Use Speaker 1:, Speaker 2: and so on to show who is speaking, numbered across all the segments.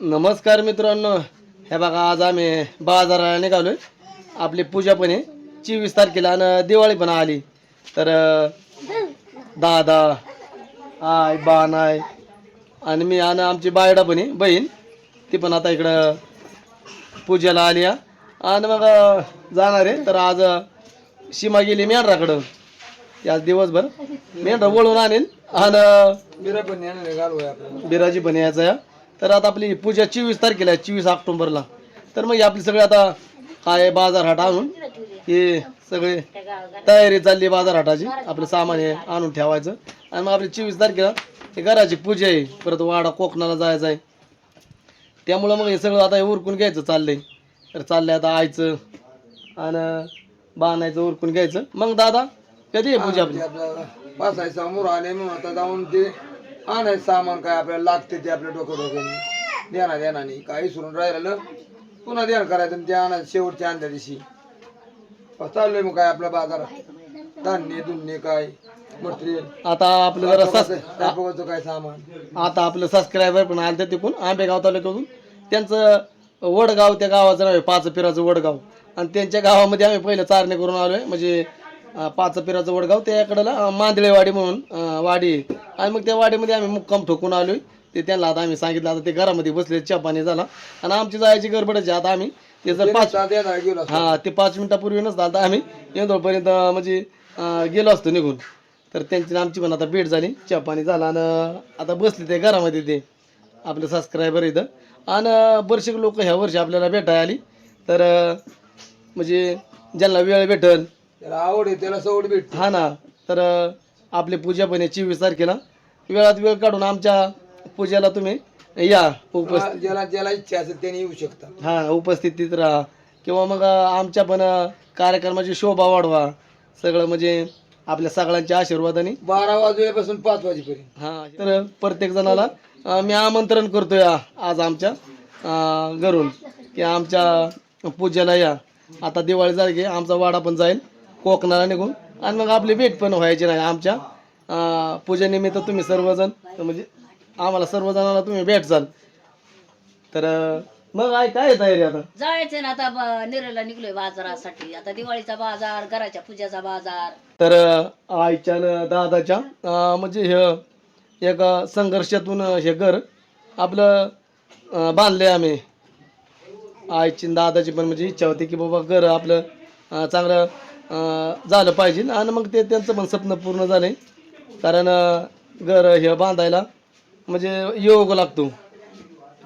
Speaker 1: नमस्कार मित्रांनो. हे बघा आज आम्ही बाजाराला निघालोय. आपली पूजा पण आहे. चोवीस तारखेला आणि दिवाळी पण आली. तर दादा आय बाण आहे. आणि मी आणि आमची बायडा पण आहे बहीण. ती पण आता इकडं पूजेला आली. आणि मग जाणार आहे. तर आज सीमा गेली मेंढराकडं. आज दिवसभर मेंढरा वळून आणेल आणि बिराजी पण यायचं आहे तर आता आपली पूजा चोवीस तारखेला आहे चोवीस ऑक्टोबरला. तर मग आपली सगळे आता काय बाजार हाट आणून हे सगळे तयारी चालली बाजारहाटाची. बाजार हाटाची आपलं सामान हे आणून ठेवायचं. आणि मग आपली चोवीस तारखेला हे घराची पूजा आहे. परत वाडा कोकणाला जायचं आहे. त्यामुळं मग हे सगळं आता हे उरकून घ्यायचं चाललंय. तर चाललंय आता आयचं आणि बांधायचं उरकून घ्यायचं. मग दादा कधी आहे पूजा आपली?
Speaker 2: बसायचं समोर आले मग आता जाऊन ते आणायचं सामान काय आपल्याला लागते ते आपल्या डोकं डोक्याने देणार देणार नाही. काही सोडून राहिलेलं. पुन्हा देण करायचं आणि ते आणायचं शेवटच्या आणल्या दिवशी. चाललोय मग काय आपल्या बाजारात? धान्य दुन्य काय? मटेरियल
Speaker 1: आता आपलं जरा सस
Speaker 2: काय सामान?
Speaker 1: आता आपलं सबस्क्रायबर पण आलं तर तिकून आंबेगाव तालुक्यातून. त्यांचं वडगाव त्या गावाचं नाव आहे पाच पिराचं वडगाव. आणि त्यांच्या गावामध्ये आम्ही पहिलं चारणे करून आलोय. म्हणजे अं, पाच पिराचं वडगाव त्याकडला मांदळेवाडी म्हणून वाडी आहे. आणि मग त्या वाडीमध्ये आम्ही मुक्काम ठोकून आलोय. ते त्यांना आता आम्ही सांगितलं आता ते घरामध्ये बसले चहा पाणी झाला. आणि आमची जायची गडबडच आता आम्ही ते जर पाच. हा ते पाच मिनिटापूर्वी नसतं. आता आम्ही येऊपर्यंत म्हणजे गेलो असतो निघून. तर त्यांची आमची पण आता भेट झाली. चहा पाणी झाला आणि आता बसले ते घरामध्ये ते. आपले सबस्क्रायबर इथं आणि बरेचसे लोक ह्या वर्षी आपल्याला भेटायला आली. तर म्हणजे ज्यांना वेळ भेटल
Speaker 2: त्याला आवड आहे त्याला सवड भेट
Speaker 1: हा ना. तर आपली पूजा पण आहे चोवीस तारखेला. वेळात वेळ काढून आमच्या पूजेला तुम्ही या उपस्थित
Speaker 2: ज्याला ज्याला इच्छा असेल त्याने येऊ शकता.
Speaker 1: हा उपस्थितीत राहा. किंवा मग आमच्या पण कार्यक्रमाची शोभा वाढवा. सगळं म्हणजे आपल्या सगळ्यांच्या आशीर्वादाने.
Speaker 2: बारा वाजल्यापासून पाच वाजेपर्यंत.
Speaker 1: हा तर प्रत्येक जणाला अं, मी आमंत्रण करतोय आ- आज आमच्या अं, घरून की आमच्या पूजेला या. आता दिवाळी झाली की आमचा वाडा पण जाईल कोकणाला निघून. आणि मग आपली भेट पण व्हायची नाही आमच्या. पूजेनिमित्त तुम्ही सर्वजण म्हणजे आम्हाला सर्वजणांना तुम्ही भेटचाल तर अं, मग आहे काय तयारी आता?
Speaker 3: जायचं ना आता निरेला निघलोय बाजारासाठी. आता दिवाळीचा बाजार घराच्या पूजेचा बाजार.
Speaker 1: तर आईच्या न दादाच्या अं, म्हणजे हे एक संघर्षातून हे घर आपलं अं, बांधले आम्ही. आईची न दादाची पण म्हणजे इच्छा होती की बाबा घर आपलं अं, चांगलं अं, झालं पाहिजे. आणि मग ते त्यांचं पण स्वप्न पूर्ण झालंय कारण घर हे बांधायला म्हणजे योग लागतो.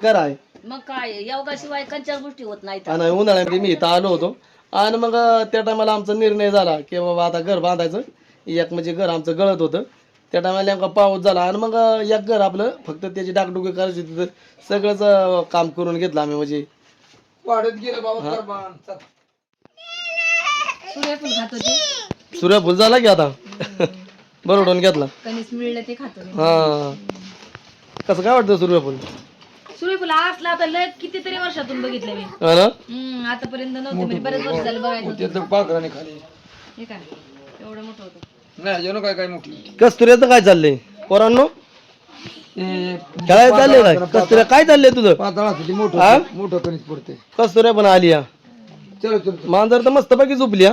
Speaker 1: घर आहे
Speaker 3: मग काय योगाशिवाय कंच्या गोष्टी होत
Speaker 1: आणि उन्हाळ्यामध्ये मी इथं आलो होतो. आणि मग त्या टायमाला आमचा निर्णय झाला की बाबा आता घर बांधायचं. एक म्हणजे घर आमचं गळत होतं. त्या टायमाला नेमका पाऊस झाला. आणि मग एक घर आपलं फक्त त्याची डागडुगी करायची होती. तर सगळंच काम करून घेतलं आम्ही म्हणजे.
Speaker 2: वाढत गेलं बाबा
Speaker 3: सूर्यफूल
Speaker 1: झाला की आता? बरोडून घेतला.
Speaker 3: कणीस मिळलं ते खात होते
Speaker 1: हा. कसं काय वाटतं सूर्यफूल
Speaker 3: सूर्यफूल असला तर लय कितीतरी वर्षातून बघितलं मी.
Speaker 1: हा ना?
Speaker 3: हम्म आतापर्यंत नव्हते म्हणजे बरेच वर्ष झाले बघायचं होतं.
Speaker 2: त्याचं पाखराने खाली.
Speaker 3: हे काय? एवढं मोठं होतं.
Speaker 2: नाही काय काय मोठी?
Speaker 1: कस्तुऱ्याचं काय चाललंय? पोरांनो? खेळायला चाललंय काय? कस्तुऱ्या काय चाललंय तुझं?
Speaker 2: पातळ मोठं
Speaker 1: हा?
Speaker 2: मोठं कणीस पडते
Speaker 1: कस्तुऱ्या पण आली
Speaker 2: चलो चलो
Speaker 1: मांजर तर मस्त पैकी झोपली हा.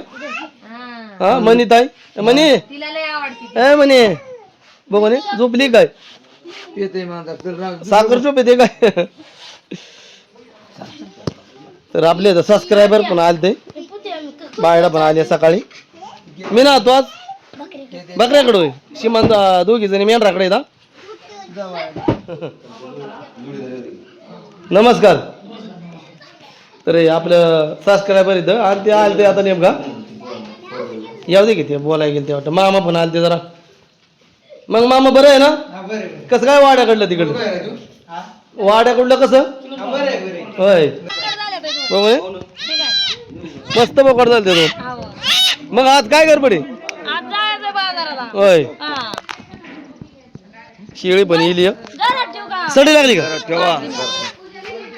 Speaker 3: हा
Speaker 1: मनी ताई मनी.
Speaker 3: तिला लय आवडते
Speaker 1: ए म्हणे बघ म्हणे झोपली काय?
Speaker 2: येते माझा
Speaker 1: साखर झोप येते काय? तर आपले सबस्क्रायबर पण आले ते. बायडा पण आले सकाळी. मी ना तू आज. बकऱ्याकडे होय. दोघी जणी मेंढराकडे येतात नमस्कार. तर हे आपलं सबस्क्रायबर इथं आणि ते आले ते आता नेमका. येऊ दे की ते बोलायला गेले ते वाटतं. मामा पण आले ते जरा. मग मामा बरं आहे ना? कसं काय वाड्याकडलं तिकडलं वाड्याकडलं कसं? होय. बघ. मस्त बोकड झालं ते. दोन मग आज काय गडबडी? होय. शिळी पण येईल सडी लागली का?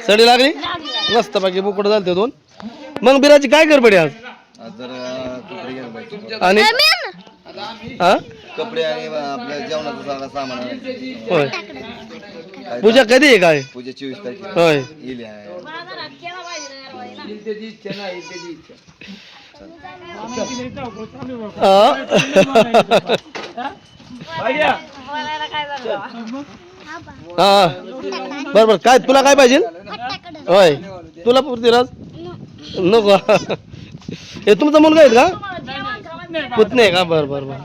Speaker 1: सडी लागली? मस्त बाकी बोकड झालं ते दोन. मग बिराची काय गडबडी आज? आणि हा?
Speaker 4: कपडे आणि आपल्या जेवणाचं सगळं सामान.
Speaker 1: होय. पूजा कधी आहे काय?
Speaker 4: पूजा चोवीस तारखेला.
Speaker 1: होय.
Speaker 4: येईल आहे.
Speaker 2: इच्छा
Speaker 1: हा? बर बर काय तुला काय पाहिजे? होय. तुला पृथ्वीराज नको. हे तुमचा मुलगा आहे का? पुतणे का? बर बर बर.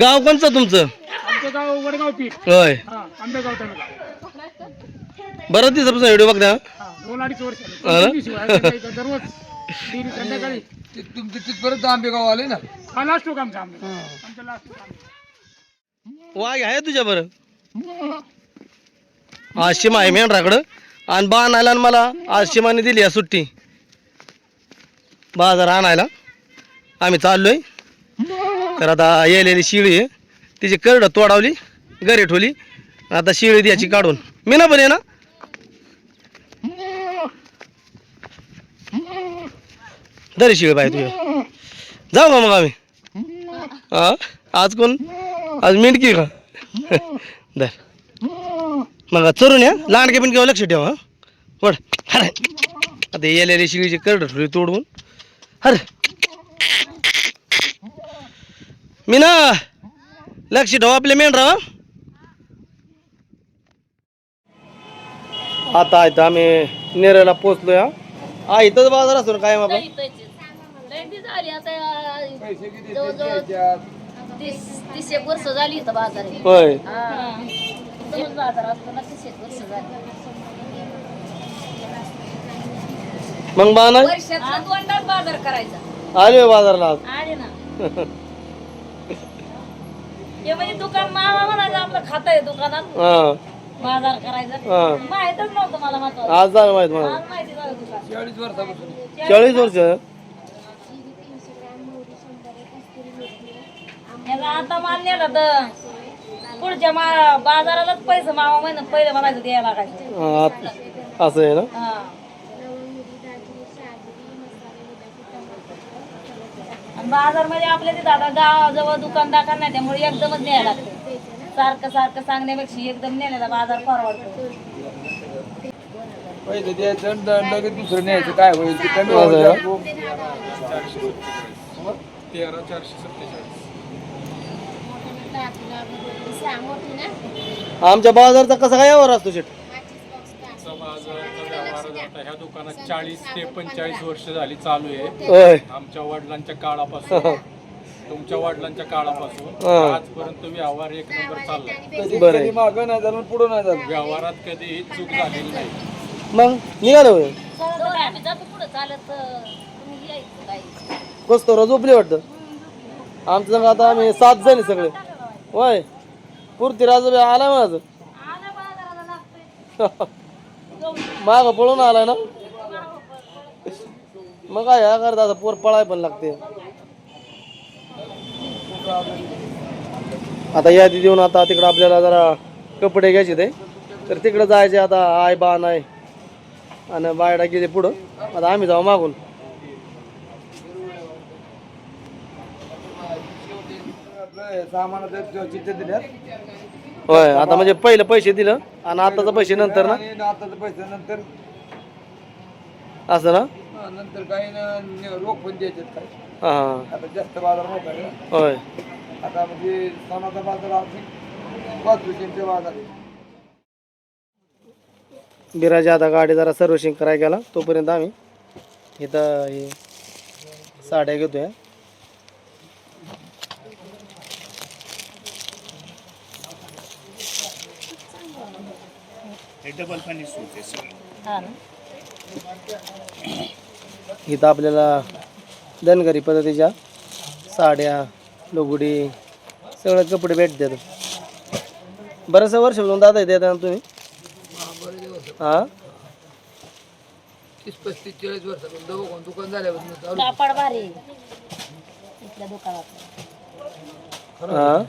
Speaker 1: गाव कोणचं तुमचं? होय.
Speaker 5: हा
Speaker 1: बरं दिवसापासून व्हिडिओ बघता
Speaker 2: तुमचे तिथपर्यंत आंबेगाव आले ना?
Speaker 5: हा लास्ट टोक आमचा आंबे आमचं लास्ट टोक
Speaker 1: वाघ आहे तुझ्या बरं? आज शिमा आहे मेंढराकडं आणि बा आणायला आणि मला आज शिमाने दिली आहे सुट्टी. बाजार आणायला. आम्ही चाललोय. तर आता येलेली शिळी आहे. तिची करडं तोडावली घरी ठेवली. आता शिळी द्यायची काढून. मी ना पण ये ना. दरी शिळी पाहिजे तुझ्या जाऊ का मग आम्ही? हा आज कोण? आज मिंडकी का? दर. मग चरून या. लहानके पण घेऊ लक्ष ठेवा हं? वड आता येलेली शिळीची करड ठोली तोडून. हर मी ना लक्ष ठेवा आपले मेंढरा हं? आता आहे तर आम्ही नेरेला पोचलोय हा हा इथंच बाजार असतो ना कायम आपण
Speaker 3: झाली आता जवळजवळ? तीस तीस एक वर्ष झाली इथं बाजार आहे.
Speaker 1: होय
Speaker 3: हा. बाजार असतो ना तीस एक वर्ष झाली
Speaker 1: मग बा नाही
Speaker 3: वर्षात दोनदाच बाजार करायचा.
Speaker 1: आले बाजारला आज.
Speaker 3: आले ना. हे म्हणजे दुकान मामा म्हणायचं आपलं खातं आहे दुकानात.
Speaker 1: हा.
Speaker 3: बाजार करायचा.
Speaker 1: हा.
Speaker 3: माहितच नव्हतं मला महत्वाचं.
Speaker 1: आज झालं माहीत मला.
Speaker 3: आज माहिती झालं दुकान.
Speaker 2: चाळीस
Speaker 1: वर्ष?
Speaker 3: याचा आता माल नेला तर पुढच्या मा बाजारालाच पैसे मामा महिन्यात पहिले म्हणायचं द्यायला लागायचं.
Speaker 1: हा, आत- असं आहे ना?
Speaker 3: हा. आणि बाजारमध्ये आपल्या तिथं आता गावाजवळ दुकानदार नाही त्यामुळे एकदमच न्यायला लागते. सारखं सारखं सांगण्यापेक्षा एकदम नेलेला बाजार परवडतो.
Speaker 2: द्यायचं लगेच दुसरं न्यायचं. काय होईल? ते कमी.
Speaker 1: आमच्या बाजारचा कसा काय व्यवहार असतो शेट
Speaker 6: ह्या दुकानात चाळीस ते पंचेचाळीस वर्ष झाली चालू आहे.
Speaker 1: होय.
Speaker 6: आमच्या वडिलांच्या काळापासून. तुमच्या वडिलांच्या काळापासून.
Speaker 1: हा.
Speaker 6: आजपर्यंत व्यवहार एक नंबर चाललाय.
Speaker 2: कधी
Speaker 1: बरं
Speaker 2: कधी मागं नाही झालं पुढं नाही झालं.
Speaker 6: व्यवहारात कधीही चूक झालेली नाही.
Speaker 1: मग? निघालो होय.
Speaker 3: आम्ही जातो पुढे. चालत अं, तुम्ही यायचं काही
Speaker 1: कस्तोरा झोपली वाटतं? आमचं संग आता आम्ही सात जणी सगळे. होय. पुरती राजू आला माझं.
Speaker 3: आला बाजाराला लागतोय.
Speaker 1: माग पळून आलाय ना? मग काय ह्या करता आता पोर पळाय पण लागते. आता यादी देऊन आता तिकडं आपल्याला जरा कपडे घ्यायचे ते. तर तिकडं जायचे आता आय बा नाही आणि बायडा गेले पुढं. आता आम्ही जाऊ मागून.
Speaker 2: सामान चिठ्ठ्या दिल्यात.
Speaker 1: होय आता म्हणजे पहिलं पैसे दिलं आणि आताचं पैसे नंतर ना?
Speaker 2: आणि आताचं पैसे नंतर.
Speaker 1: असं ना?
Speaker 2: हा, नंतर काही न- रोख पण द्यायचे काय?
Speaker 1: हां.
Speaker 2: आता जास्त बाजार ना.
Speaker 1: होय.
Speaker 2: आता म्हणजे सणाचा बाजार आर्थिक पाच बाजार आहे.
Speaker 1: बिराजी आता गाडी जरा सर्व्हिसिंग करायला गेला. तोपर्यंत आम्ही इथं हे साड्या घेतोय.
Speaker 3: हा ना.
Speaker 1: इथं आपल्याला धनगरी पद्धतीच्या साड्या लुगडी सगळे कपडे भेटतात. बरेचसे वर्षपासून दादा येते ना तुम्ही? हां?
Speaker 2: तीस पस्तीस चाळीस वर्षापासून दोघं दुकान झाल्यापासून चालू
Speaker 3: कापड भारी आहे. इथल्या दुकानात.
Speaker 1: हां?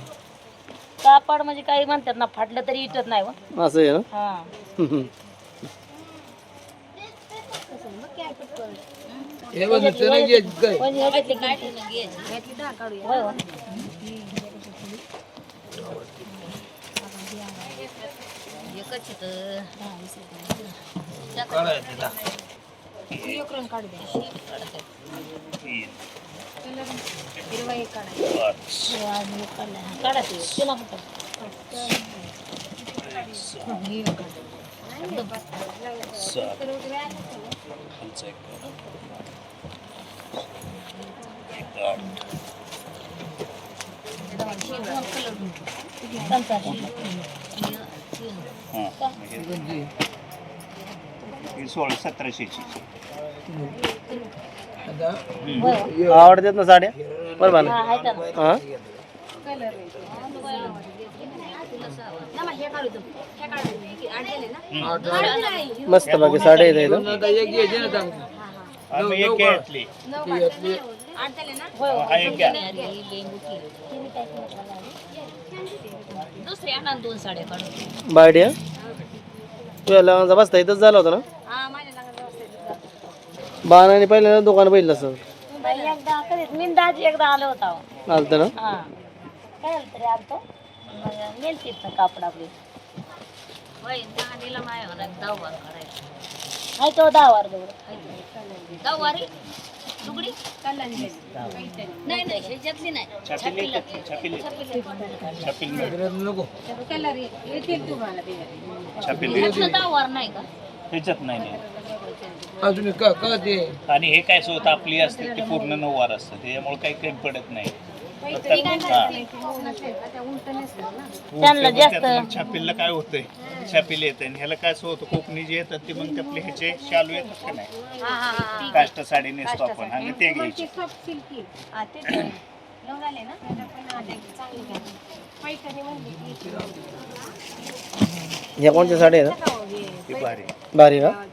Speaker 3: कापड म्हणजे काही म्हणतात ना फाटलं तरी इटत नाही हो.
Speaker 1: असं आहे ना?
Speaker 3: हा.
Speaker 2: हे बघ नाही घ्यायचं काय.
Speaker 3: काढा ते.
Speaker 5: सोळा सतराशेची
Speaker 1: आवडतात ना साड्या?
Speaker 3: हा, का?
Speaker 1: हा? मस्त बाकी साड्या येत
Speaker 5: आम्ही एक घेतली. हा एक घ्या.
Speaker 3: आणा दोन साड्या काढून.
Speaker 1: बायडिया तुझ्या लग्नाचा बसता इथंच झाला होता ना?
Speaker 3: हा माझ्या
Speaker 1: बाणाने पहिल्यांदा दुकान बघितलं असं?
Speaker 3: एकदा कधीच आलो होता.
Speaker 1: आलतं ना?
Speaker 3: हा. काय तरी आलतो? मग नेलती कापड आपली होय माया दहावार करायचं आहे तो दहावार दौड दहावारी लुगडी नाही नाही ह्याच्यातली नाही
Speaker 5: छापील छापील छापील
Speaker 2: नको
Speaker 5: छापील
Speaker 3: ह्यातलं दहावार नाही का
Speaker 5: ह्याच्यात नाही नाही.
Speaker 2: अजून का का ते
Speaker 5: आणि हे काय सोत आपली असते ते पूर्ण नऊवार असतं त्याच्यामुळे काही कमी पडत नाही
Speaker 3: त्यांना जास्त-
Speaker 5: छापीलला काय होतंय? छापील येतं आणि ह्याला काय असं होतं कोकणी जे येतात ते मग आपले ह्याचे शालू येतात का नाही? काष्ट साडी नेसतो आपण आणि ते घ्यायचे.
Speaker 3: हा, तेच आहे. ना?
Speaker 1: कोणत्या
Speaker 5: ते भारी.
Speaker 1: भारी का
Speaker 5: हा.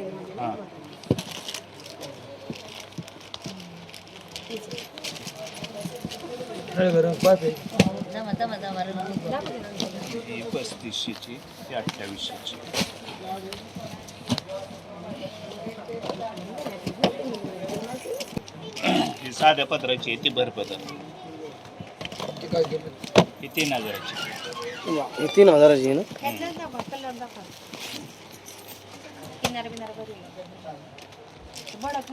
Speaker 3: जमा जमा
Speaker 5: ही पस्तीसशेची ती अठ्ठावीसशेची. ही साध्या पत्राची आहे ती भरपत्र ही तीन हजाराची.
Speaker 1: हे तीन हजाराची आहे ना?
Speaker 3: बडक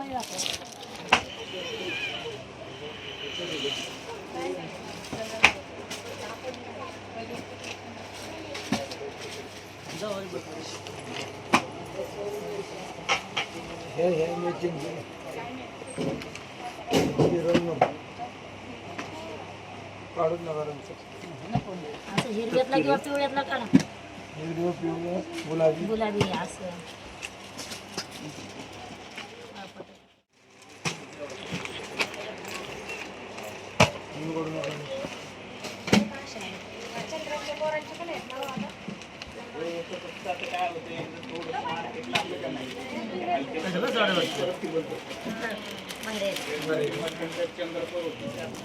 Speaker 2: हे हे मॅचिंग काढून नका
Speaker 3: हिरव्यातला किंवा पिवळ्यातला काढा.
Speaker 2: हिरवं, पिवळं, गुलाबी.
Speaker 3: गुलाबी असं.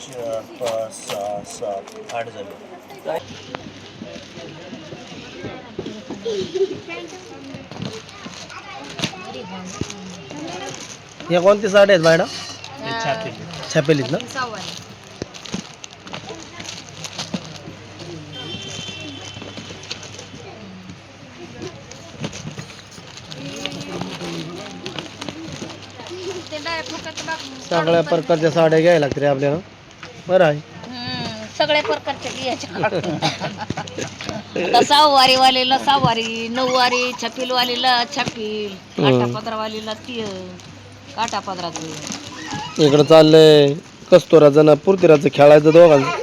Speaker 5: चार पाच सहा सात आठ झाले
Speaker 1: ह्या कोणत्या साड्या आहेत बायडा
Speaker 5: छापील
Speaker 1: छापेलीत ना? सगळ्या प्रकारच्या साड्या घ्यायला लागतात रे आपल्याला. बरं आहे.
Speaker 3: हम्म, सगळ्या प्रकारच्या बियाच्या सहावारी वालीला सहावारी नऊवारी छपील वालीला छपील काटापदरावालीला ती काटापदराचं
Speaker 1: इकडं चाललंय कस्तुराचं ना पुरतीराचं खेळायचं दोघांचं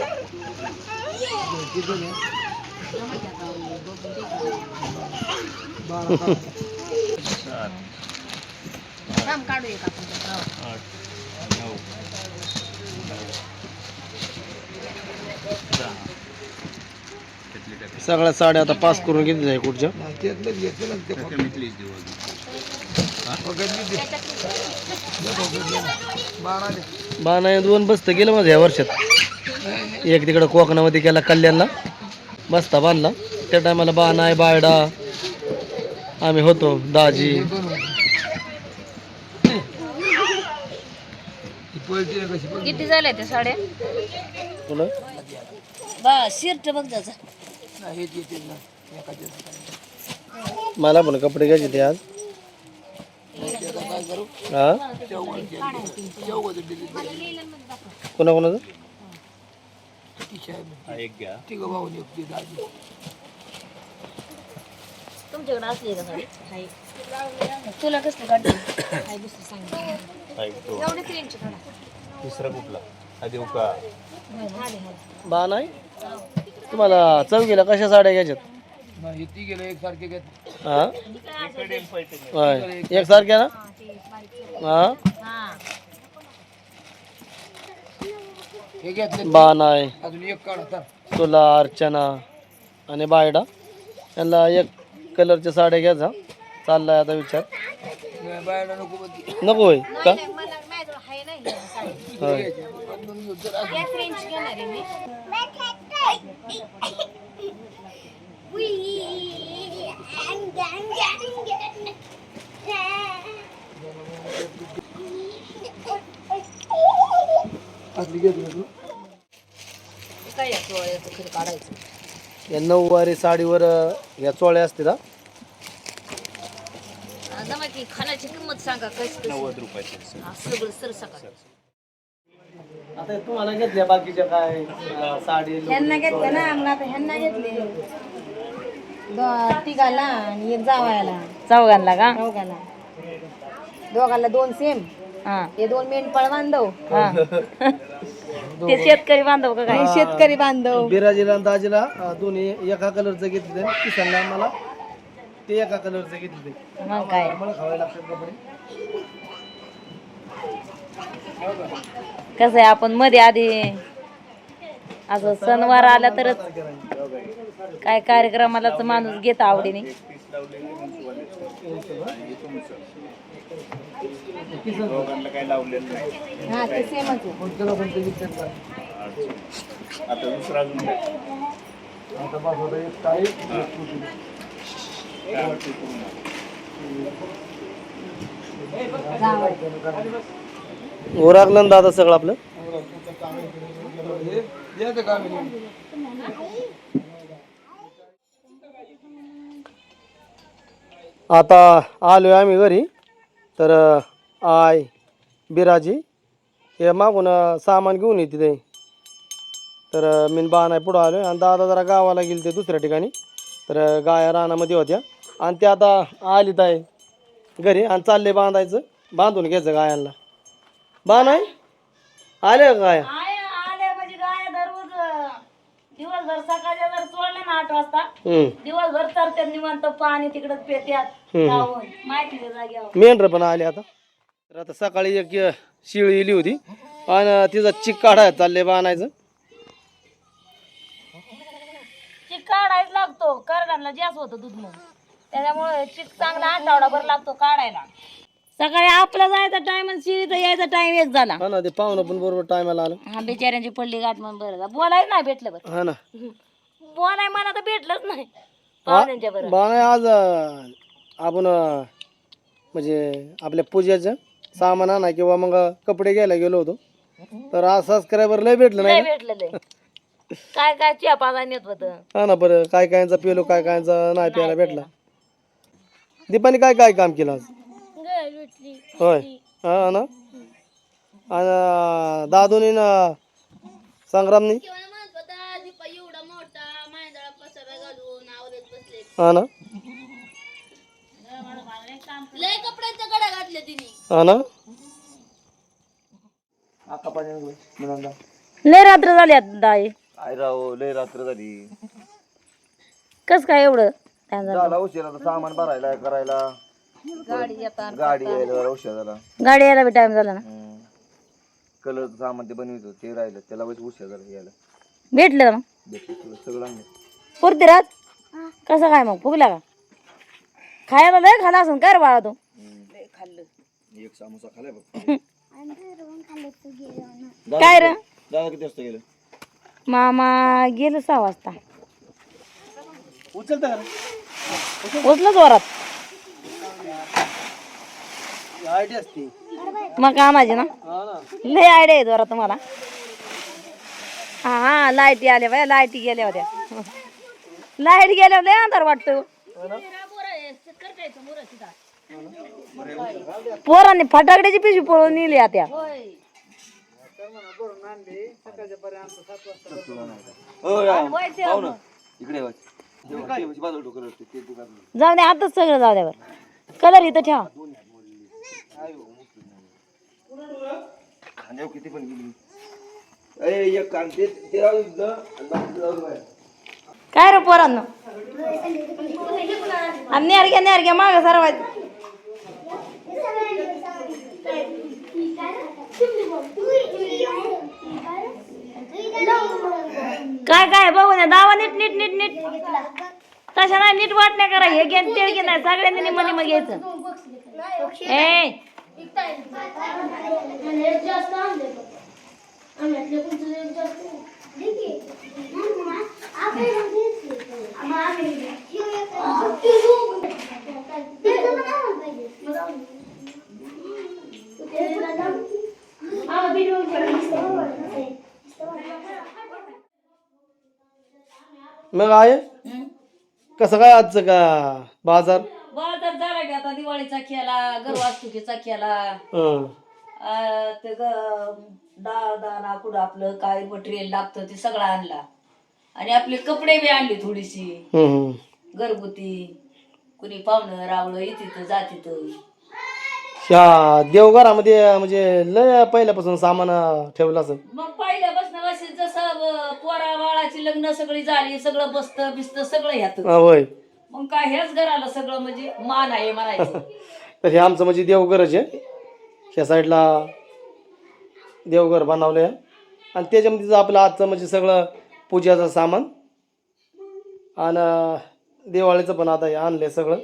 Speaker 5: सात
Speaker 3: थांब काढू एक आपण त्यात.
Speaker 5: आठ नऊ नऊ दहा कितली टाकायची?
Speaker 1: सगळ्या साड्या आता पास करून घेतल्या आहे कुठच्या?
Speaker 2: ते ते.
Speaker 1: बाणा दोन बसतं गेलं माझं ह्या वर्षात. एक तिकडं कोकणामध्ये केला कल्याणला. बसता बांधला त्या टायमाला बाणा आहे बायडा. आम्ही होतो दाजी.
Speaker 3: किती झाल्या त्या साड्या? बा शिर्ट बघ
Speaker 2: नाही हेच येते ना. एकाच्या.
Speaker 1: मला पण कपडे घ्यायचे ते आज.
Speaker 2: काय करू
Speaker 1: हा?
Speaker 2: चौघाचं
Speaker 1: कोणाकोणाचं?
Speaker 5: हा, एक घ्या.
Speaker 2: तिघं भाऊ निघते दाजी
Speaker 3: तुमच्याकडे असली का साडी तुला कसली काढते हाय दुसरी सांग.
Speaker 5: हा,
Speaker 3: काढा
Speaker 5: तिसरा कुठला? हा देऊ का?
Speaker 1: बा नाही तुम्हाला चौकीला कशा साड्या घ्यायच्यात?
Speaker 2: नाही ती गेलं एकसारखे घेत.
Speaker 1: हा?
Speaker 5: इकडे पैठणी.
Speaker 1: होय. एक सारख्या ना? हा?
Speaker 3: हा
Speaker 2: हे घेतले अजून एक
Speaker 1: तुला अर्चना आणि बायडा. यांना एक कलरच्या साड्या घ्यायचा चाललाय आता विचार.
Speaker 2: नको म्हणते.
Speaker 1: नको होय का?
Speaker 3: मला माझ्याजवळ हाय नाही घेणार आहे मी.
Speaker 2: असली घेतली तू
Speaker 3: काय या चोळ्याचं खरं काढायचं
Speaker 1: या नऊवारी साडीवर अं, या चोळ्या असतील हा
Speaker 3: जमा की खाण्याची किंमत सांगा कशी
Speaker 5: नव्वद रुपयाचे
Speaker 3: हा, सगळं सर सकाळ
Speaker 1: आता तुम्हाला घेतल्या बाकीच्या काय अं, साडी
Speaker 4: ह्यांना घेतलं ना मग आता ह्यांना घेतले. दो- तिघाला आणि एक जावायला.
Speaker 3: चौघांना का?
Speaker 4: चौघाला. दोघाला दोन सेम
Speaker 3: हा.
Speaker 4: हे दोन मेंढपाळ बांधव.
Speaker 3: ते शेतकरी बांधव का काय?
Speaker 4: हे शेतकरी बांधव.
Speaker 1: बिराजीला आणि दाजीला अं, दोन्ही एका कलरचं घेतले किसांना मला ते एका कलरचं घेतले
Speaker 3: मग काय?
Speaker 1: मला खावे लागतात कपडे.
Speaker 3: कसं आहे आपण मध्ये आधी असं सणवार आला तरच काय कार्यक्रमाला तर माणूस घेत आवडीने
Speaker 5: दोघांना काही लावलेलं नाही
Speaker 4: हा ते सेमच आहे
Speaker 5: आता दुसरा अजून काय? काय वाटतं तुम्हाला?
Speaker 1: ओरागलं ना दादा सगळं आपलं?
Speaker 2: आता आलो आहे आम्ही?
Speaker 1: आता आलोय आम्ही घरी. तर आय बिराजी हे मागून सामान घेऊन येते ते. तर मी बा नाही पुढं आलोय. आणि दादा जरा गावाला गेले ते दुसऱ्या ठिकाणी. तर गाया रानामध्ये होत्या. आणि ते आता आलीत आहे घरी. आणि चालले बांधायचं. बांधून घ्यायचं गायांना. बा नाही आले का गाया?
Speaker 3: आले म्हणजे गाय दररोज दिवसभर सकाळच्या जर सोडलं ना आठ वाजता
Speaker 1: हम्म.
Speaker 3: दिवसभर तरते निवांत पाणी तिकडं पेत्यात
Speaker 1: हम्म.
Speaker 3: लावून माहिती जाग्यावर
Speaker 1: मेंढर पण आले आता. तर आता सकाळी एक अं, शिळी इली होती. आणि तिचा चिक काढायला चालले बाणायचं
Speaker 3: चिक काढायच लागतो करडांना जास्त होतं दूध मग त्याच्यामुळे चिक चांगला आठवडाभर लागतो काढायला. सकाळी आपला जायचा टाइम आणि शिळीचा यायचा टाइम एक झाला.
Speaker 1: हा ना ते पाहुणं पण बरोबर टायमाला आलं.
Speaker 3: हा बिचाऱ्यांची पडली गाठ म्हणून बरं झालं. बोलायच नाही भेटलं बरं.
Speaker 1: हा ना.
Speaker 3: बोलाय मला तर भेटलंच नाही. पाहुण्यांच्या बरं
Speaker 1: बाणा आज अं, आपण अं, म्हणजे आपल्या पूजेचं सामान आणा किंवा मग कपडे घ्यायला गेलो होतो. तर आज सबस्क्रायबर लय भेटलं नाही
Speaker 3: नाही भेटलं लय. काय काय चिया पाजा नेत होतं?
Speaker 1: हा ना बरं. काय कायांचा पिलो काय कायांचा नाही प्यायला भेटला. दीपाने काय काय काम केलं आज? होय. हा ना? आणि दादूनी ना संग्रामनी? हा ना? हा
Speaker 3: लय रात्र झाली आता दाई
Speaker 2: काय राव लय रात्र झाली.
Speaker 3: कस काय एवढं? झालं?
Speaker 2: उशीर सामान भरायला करायला. गाडी यायला जरा उशीर झाला.
Speaker 3: गाडी यायला बी टाइम झाला ना.
Speaker 2: कलर सामान ते बनवितो ते राहिलं त्याला वेळेस उशीर झाला यायला.
Speaker 3: भेटलं का मग?
Speaker 2: भेटलं सगळं सगळं आणलं.
Speaker 3: पुरतीराज कसं काय मग? फुगला का? खायला लय खाला असून काय रे बाळा तू?
Speaker 2: एक समोसा खालाय बघ.
Speaker 3: काय रे?
Speaker 2: दादा किती वाजता गेलं?
Speaker 3: मामा गेलो सहा वाजता.
Speaker 1: उचलता का
Speaker 3: उचलच वरात.
Speaker 1: आयडिया असते.
Speaker 3: मग कामाची ना?
Speaker 1: हा ना.
Speaker 3: लय आयडिया आहे वरात तुम्हाला. हा हा लाईटी आल्या बाय लाईटी गेल्या होत्या.
Speaker 7: लाइट गेल्यावर लय अंधार वाटतो. पोरांनी फटाकड्याची पिशवी पळून नेली आता. जाऊ दे आताच सगळं जाऊ द्यावर कलर इथं ठेवा. काय रे पोरांनो? आणि नेरग्या नेरग्या माग सरवायचं काय काय बघू द्या दावा नीट नीट नीट नीट. तशा नाही नीट वाटण्या करा हे घेन ते घे नाही सगळ्यांनी निम निम घ्यायचं. ए
Speaker 1: मग आहे कसं काय आजचं का बाजार
Speaker 7: आता दिवाळीचा केला गरवास्तुकीचा केला
Speaker 1: हं.
Speaker 7: अं, ते डाळ दाणा कुठं आपलं काय मटेरियल लागतं ते सगळं आणला. आणि आपले कपडे बी आणले थोडीशी.
Speaker 1: हं.
Speaker 7: घरगुती. कुणी पाहुणं रावळं येते जातीत.
Speaker 1: ह्या देवघरामध्ये म्हणजे लय पहिल्यापासून सामान ठेवलं असं.
Speaker 7: मग पहिल्यापासून असे जसं अं, पोरा बाळाची लग्न सगळी झाली सगळं बसत बिस्त सगळं ह्यात
Speaker 1: होय.
Speaker 7: मग काय हेच घराला सगळं म्हणजे मान आहे म्हणायचं.
Speaker 1: तर हे आमचं म्हणजे देवघरच आहे. ह्या साईडला देवघर बनवलं आहे आणि त्याच्यामध्ये आपलं आजचं म्हणजे सगळं पूजाचं सामान. आणि दिवाळीचं पण आता हे आणलंय सगळं.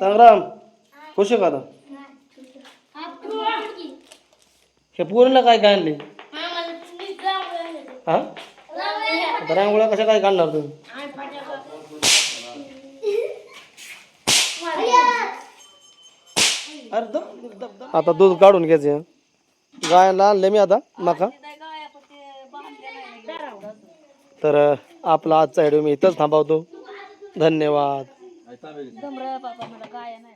Speaker 1: संग्राम खुश आहे का आता? हे पूर्ण काय काय आणले हा? आता रांगोळ्या कशा काय काढणार तुम्ही? अरे दम- दम- दम. आता दूध काढून घ्यायचे गायला आणले मी आता मका तर आपला आजचा व्हिडिओ मी इथंच थांबवतो. धन्यवाद.
Speaker 7: बाबा मला गाय नाही.